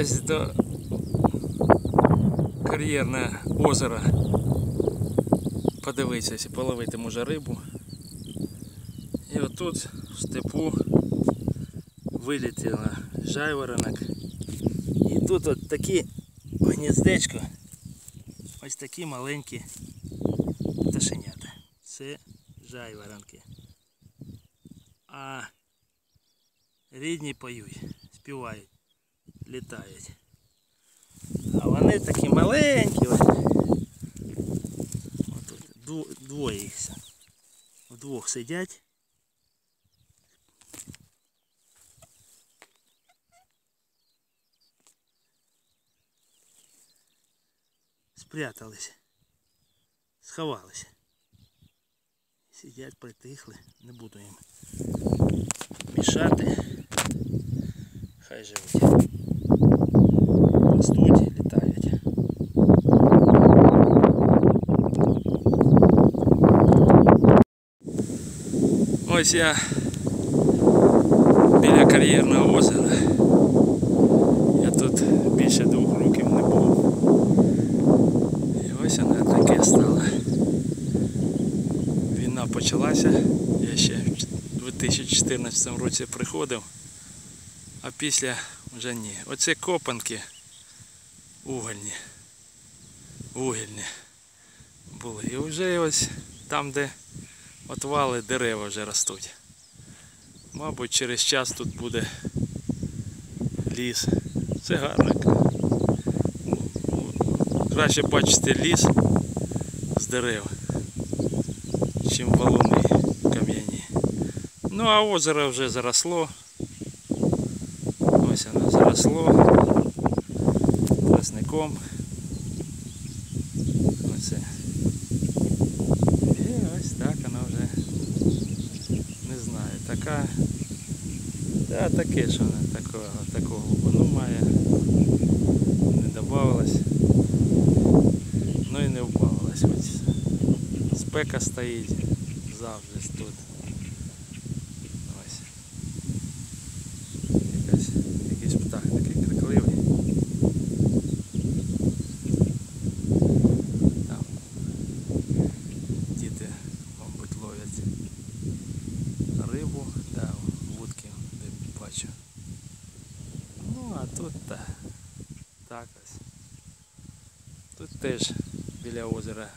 Ось до кар'єрне озеро. Подивитися, половити може рибу. І отут в степу вилетіла жайворонок. І тут от такі гніздечко. Ось такі маленькі пташенята. Це жайворонки. А рідні поють, співають, літають. А вони такі маленькі. Ось. Отут двоє їх. Вдвох сидять. Спрятались. Сховалися. Сидять, притихли, не буду їм мішати. Хай живуть. Ростуть, літають. Ось я біля кар'єрного озера. Я тут більше двох років не був. І ось вона таке стало. Війна почалася. Я ще в 2014 році приходив, а після вже ні. Оце копанки угольні. Вугільні були. І вже ось там, де отвали дерева вже ростуть. Мабуть, через час тут буде ліс. Це гарно. Краще бачити ліс з дерев, чим валуни кам'яні. Ну а озеро вже заросло. Ось воно заросло тростником. Оце. І ось так воно вже не знаю. Така. Та таке, що не такого, такого глибину має. Не додавалось. Ну і не вбавилось. Ось спека стоїть завжди тут. Ось. Якась, якийсь птах такий крикливий. Там діти, мабуть, ловлять рибу, да, вудки, де бачу. Ну, а тут та, так ось. Тут теж біля озера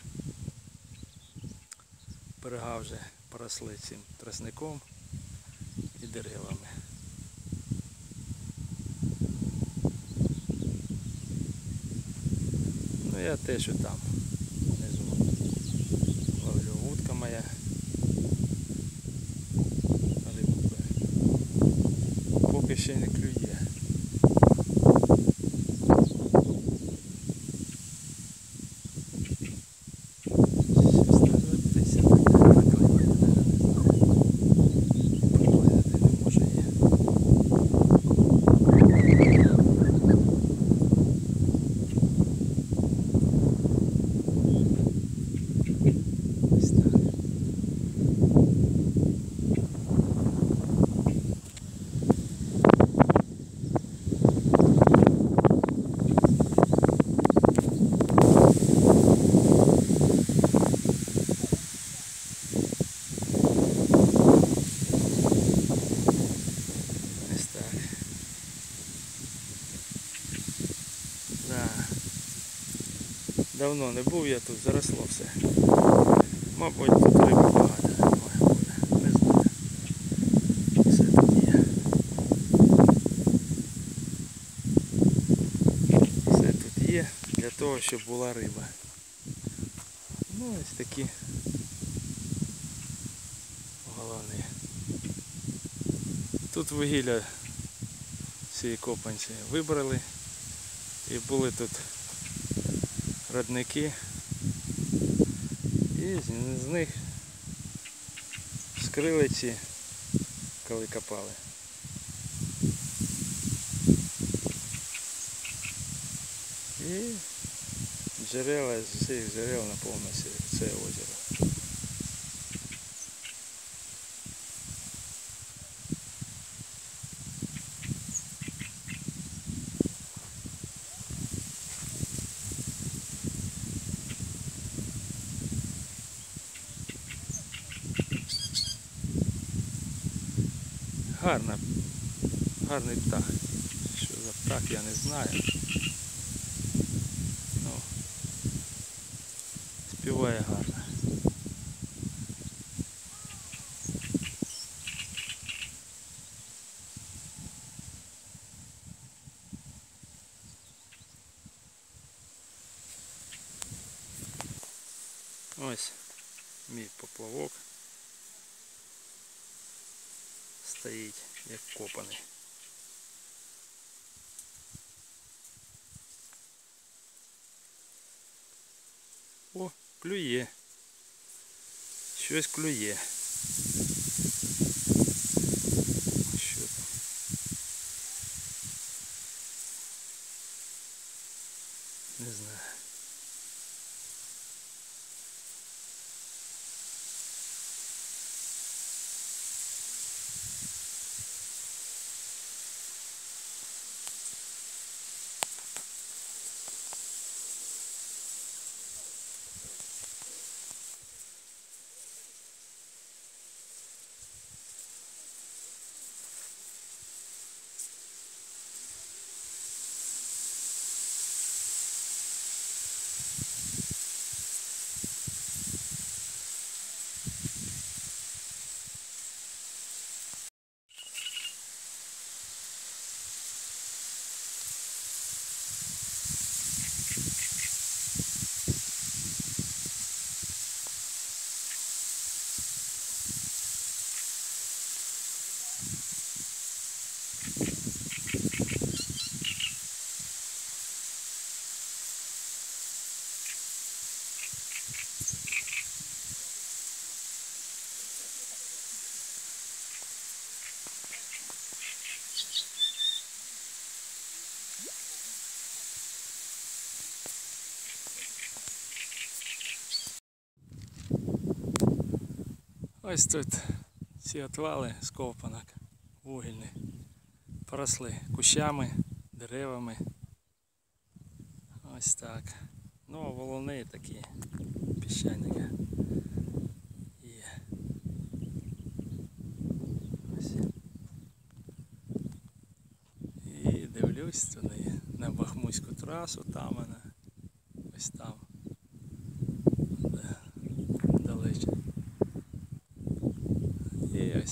берега вже поросли цим тростником і деревами. Ну я теж там внизу ловлю вудка моя. Рибка. Поки ще не клює. Ось так. Да. Давно не був я тут, заросло все. Мабуть, тут риби багато має. Не знаю. Все тут є. Все тут є для того, щоб була риба. Ну ось такі головні. Тут вугілля цієї копанці вибрали і були тут родники. І з- них скрили ці, коли копали. І джерела з цих джерел наповнилося це озеро. Гарна, гарний птах. Що за птах, я не знаю. Ну, співає гарно. О, клює. Щось клює. Що там? Не знаю. Ось тут ці отвали з ковпанок вугільні поросли кущами, деревами. Ось так. Ну, а волони такі піщаники. Ось. І дивлюсь туди на Бахмутську трасу, там вона. Ось там.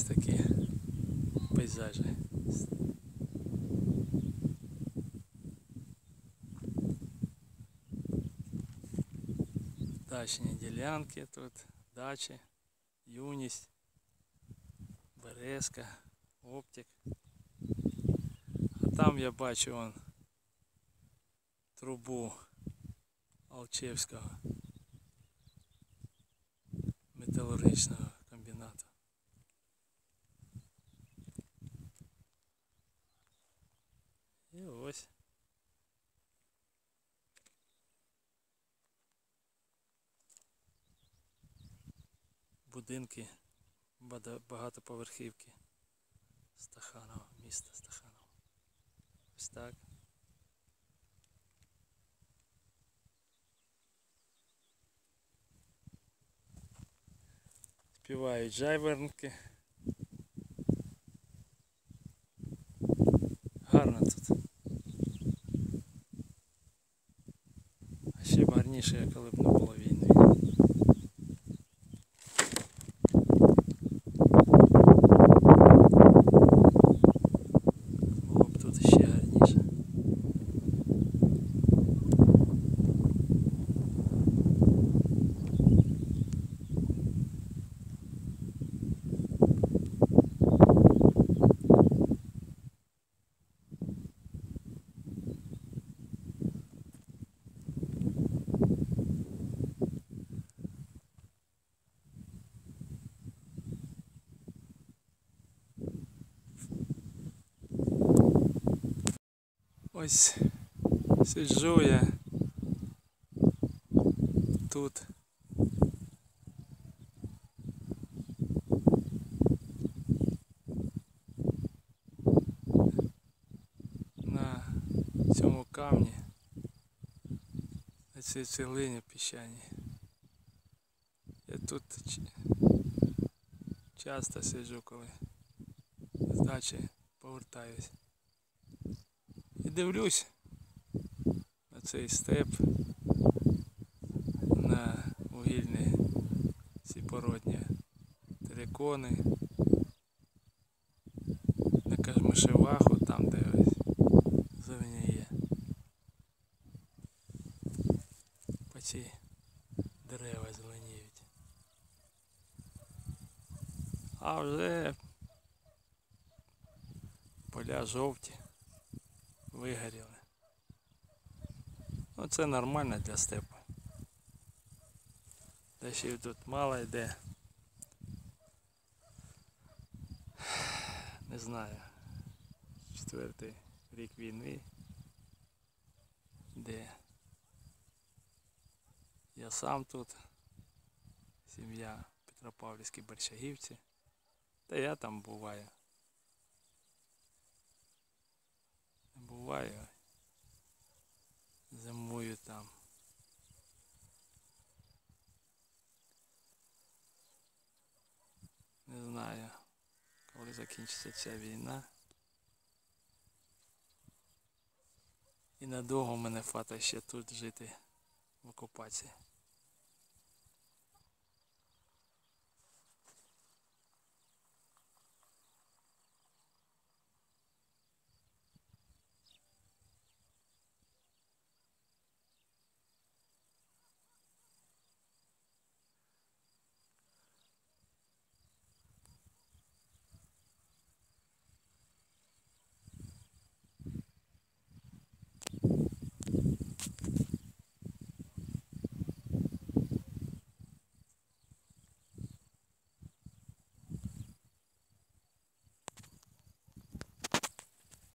ось такі пейзажі. Дачні ділянки тут, дачі, юність, березка, оптик. А там я бачу вон трубу Алчевського металургічного Будинки багатоповерхівки Стаханова, міста Стаханова. Ось так. Співають жайворонки. Гарно тут. А ще б гарніше, коли б не. Було б тут ще гарніше. Ось сиджу я тут. На цьому камні, на цій цеглині піщаній. Я тут часто сиджу, коли з повертаюсь. Дивлюсь на цей степ, на вугільні ці породні терикони, на Кажмишеваху, там де ось зеленіє. По ці дерева зеленіють. А вже поля жовті, вигоріли. Ну це нормально для степу. Дощів тут мало йде. Не знаю. Четвертий рік війни. Де я сам тут, сім'я Петропавлівські Борщагівці. Та я там буваю. Буваю. Зимую там. Не знаю, коли закінчиться ця війна. І надовго мене фата ще тут жити в окупації.